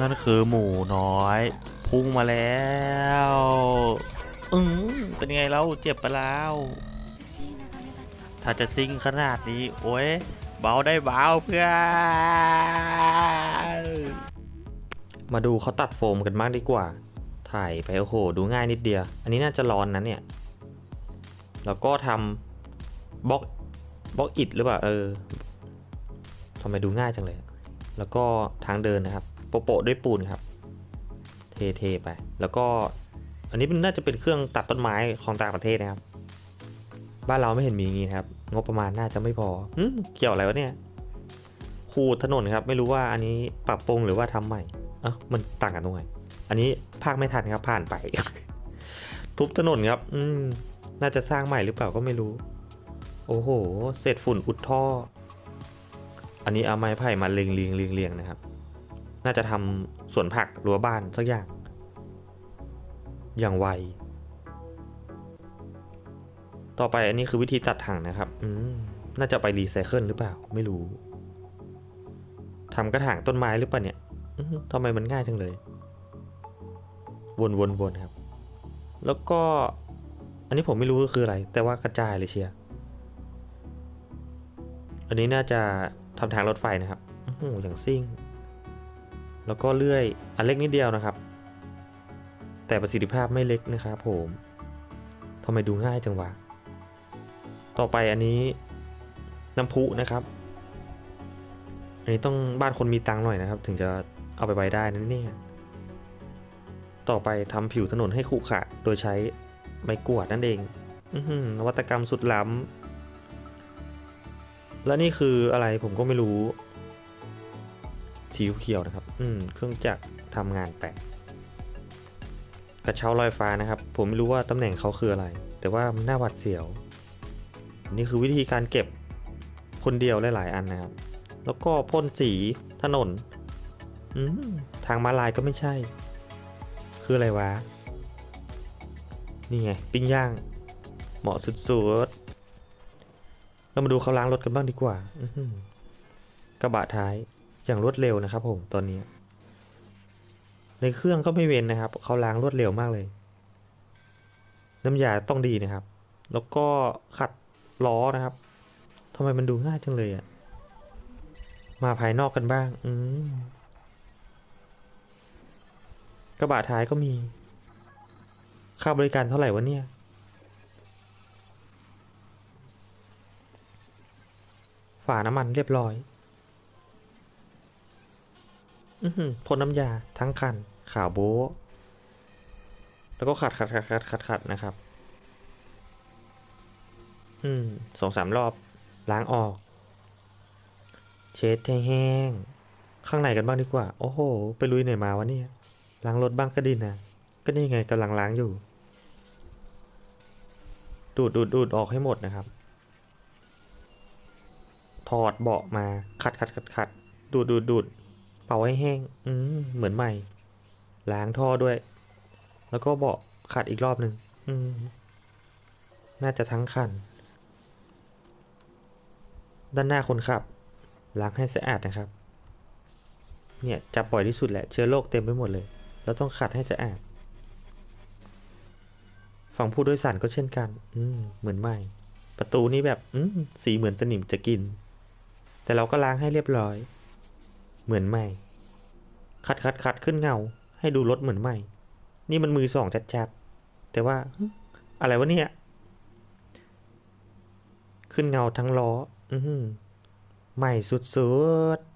นั่นคือหมูน้อย พุ่งมาแล้วอืมเป็นไงเราเจ็บไปแล้ว ถ้าจะซิ่งขนาดนี้ โอ้ยเบาได้เบาเพื่อนมาดูเขาตัดโฟมกันบ้างดีกว่า ถ่ายไปโอ้โห ดูง่ายนิดเดียว อันนี้น่าจะร้อนนะเนี่ย แล้วก็ทำบล็อกบล็อกอิดหรือเปล่าเออทำไมดูง่ายจังเลย แล้วก็ทางเดินนะครับ โปะด้วยปูนครับ เทๆไป แล้วก็อันนี้มันน่าจะเป็นเครื่องตัดต้นไม้ของต่างประเทศนะครับ บ้านเราไม่เห็นมีอย่างงี้นะครับ งบประมาณน่าจะไม่พออืมเกี่ยวอะไรวะเนี่ยขูดถนนครับ ไม่รู้ว่าอันนี้ปรับปรุงหรือว่าทำใหม่เอ้ามันต่างกันตรงไหนอันนี้ภาคไม่ทันครับผ่านไป ทุบถนนครับ อืมน่าจะสร้างใหม่หรือเปล่าก็ไม่รู้ โอ้โหเศษฝุ่นอุดท่อ อันนี้เอาไม้ไผ่มาเรียงเรียงเรียงเรียงนะครับ น่าจะทำสวนผักรั้วบ้านสักอย่าง อย่างไว ต่อไปอันนี้คือวิธีตัดถังนะครับ อืม น่าจะไปรีไซเคิลหรือเปล่า ไม่รู้ทำกระถางต้นไม้หรือเปล่าเนี่ยทำไมมันง่ายจังเลย วนวนวนครับ แล้วก็ อันนี้ผมไม่รู้คืออะไร แต่ว่ากระจายเลยเชียร์อันนี้น่าจะทำทางรถไฟนะครับอื้อหืออย่างซิ่ง แล้วก็เลื่อยอันเล็กนิดเดียวนะครับ แต่ประสิทธิภาพไม่เล็กนะครับผมทำไมดูง่ายจังวะ ต่อไปอันนี้น้ำพุนะครับ อันนี้ต้องบ้านคนมีตังค์หน่อยนะครับ ถึงจะเอาไปไว้ได้นั่นเนี่ยต่อไปทำผิวถนนให้ขรุขระโดยใช้ไม้กวาดนั่นเองอนวัตกรรมสุดล้ำและนี่คืออะไรผมก็ไม่รู้ สีเขียวนะครับ อืม เครื่องจักรทำงานแปลกกระเช้าลอยฟ้านะครับ ผมไม่รู้ว่าตำแหน่งเขาคืออะไร แต่ว่ามันน่าหวาดเสียว นี่คือวิธีการเก็บคนเดียวหลายๆ อันนะครับ แล้วก็พ่นสีถนน อืม ทางมาลายก็ไม่ใช่ คืออะไรวะ นี่ไง ปิ้งย่าง เหมาะสุดๆเรามาดูเขาล้างรถกันบ้างดีกว่า กระบะท้าย อย่างรวดเร็วนะครับผมตอนนี้ ในเครื่องก็ไม่เว้นนะครับเขาล้างรวดเร็วมากเลย น้ำยาต้องดีนะครับ แล้วก็ขัดล้อนะครับทำไมมันดูง่ายจังเลยอะมาภายนอกกันบ้าง อืมกระบะท้ายก็มี ค่าบริการเท่าไหร่วะเนี่ย ฝาน้ำมันเรียบร้อย พ่นน้ำยาทั้งคันขาวโบ๊แล้วก็ขัดขัดขัดขัดขัดขัดนะครับ อืมสองสามรอบ ล้างออก เช็ดให้แห้ง ข้างในกันบ้างดีกว่า โอ้โห ไปลุยไหนมาวะเนี่ย ล้างรถบ้างก็ดีนะ ก็นี่ไงกำลังล้างอยู่ ดูดดูดดูดออกให้หมดนะครับ ถอดเบาะมา ขัดขัดขัดขัด ดูดดูดดูด เป่าให้แห้ง อืมเหมือนใหม่ ล้างท่อด้วย แล้วก็เบาะขัดอีกรอบหนึ่งอืม น่าจะทั้งคัน ด้านหน้าคนขับ ล้างให้สะอาดนะครับ เนี่ยจับบ่อยที่สุดแหละเชื้อโรคเต็มไปหมดเลย แล้วต้องขัดให้สะอาด ฝั่งผู้โดยสารก็เช่นกัน อืมเหมือนใหม่ ประตูนี่แบบ อืมสีเหมือนสนิมจะกิน แต่เราก็ล้างให้เรียบร้อย เหมือนใหม่ ขัดขัดขัดขึ้นเงา ให้ดูรถเหมือนใหม่ นี่มันมือสองจัดๆ แต่ว่าอะไรวะเนี่ย ขึ้นเงาทั้งล้อ อืใหม่สุดๆ